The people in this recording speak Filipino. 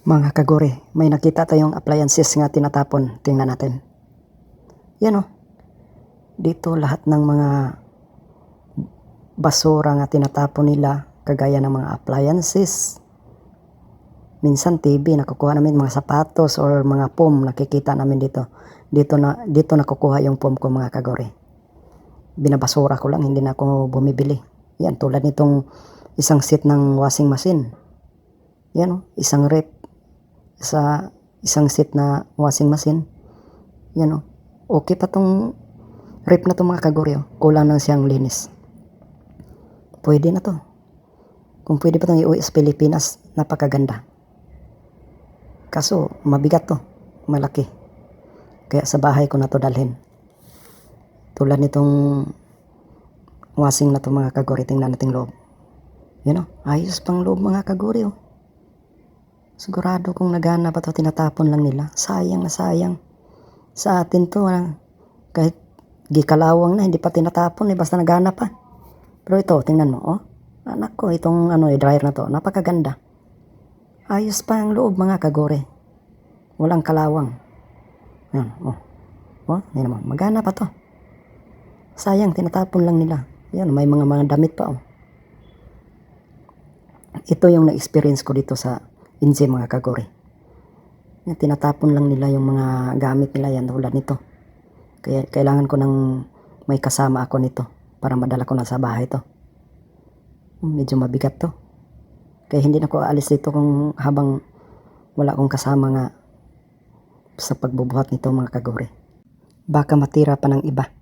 Mga kaguri, may nakita tayong appliances nga tinatapon. Tingnan natin. Yan o. Dito lahat ng mga basura nga tinatapon nila kagaya ng mga appliances. Minsan TV, nakukuha namin mga sapatos or mga pom, nakikita namin dito. Dito na dito nakukuha yung pom ko mga kaguri. Binabasura ko lang, hindi na ako bumibili. Yan tulad nitong isang set ng washing machine. Yan o, isang rep sa isang set na washing machine. Yan o. Okay pa tong rep na to mga kaguri o. Kulang lang siyang linis. Pwede na to. Kung pwede pa itong iuwi sa Pilipinas, napakaganda. Kaso, mabigat to. Malaki. Kaya sa bahay ko na to dalhin. Tulad nitong washing na to mga kaguri. Tingnan natin loob. Yan o. Ayos pang loob mga kaguri o. Sigurado kung nagana pa to tinatapon lang nila. Sayang na sayang. Sa atin to, ah, kahit gikalawang na, hindi pa tinatapon, eh, basta nagana pa. Pero ito, tingnan mo, oh. Anak ko, itong ano, eh, dryer na to, napakaganda. Ayos pa ang loob mga kagore. Walang kalawang. Yan, oh. Oh, yan naman, magana pa to. Sayang, tinatapon lang nila. Yan, may mga mga damit pa, oh. Ito yung na-experience ko dito sa Inje mga kagore. Yan, tinatapon lang nila yung mga gamit nila yan tulad nito. Kaya kailangan ko ng may kasama ako nito para madala ko na sa bahay to. Medyo mabigat to. Kaya hindi na ako aalis dito kung habang wala akong kasama nga sa pagbubuhat nito mga kagore. Baka matira pa ng iba.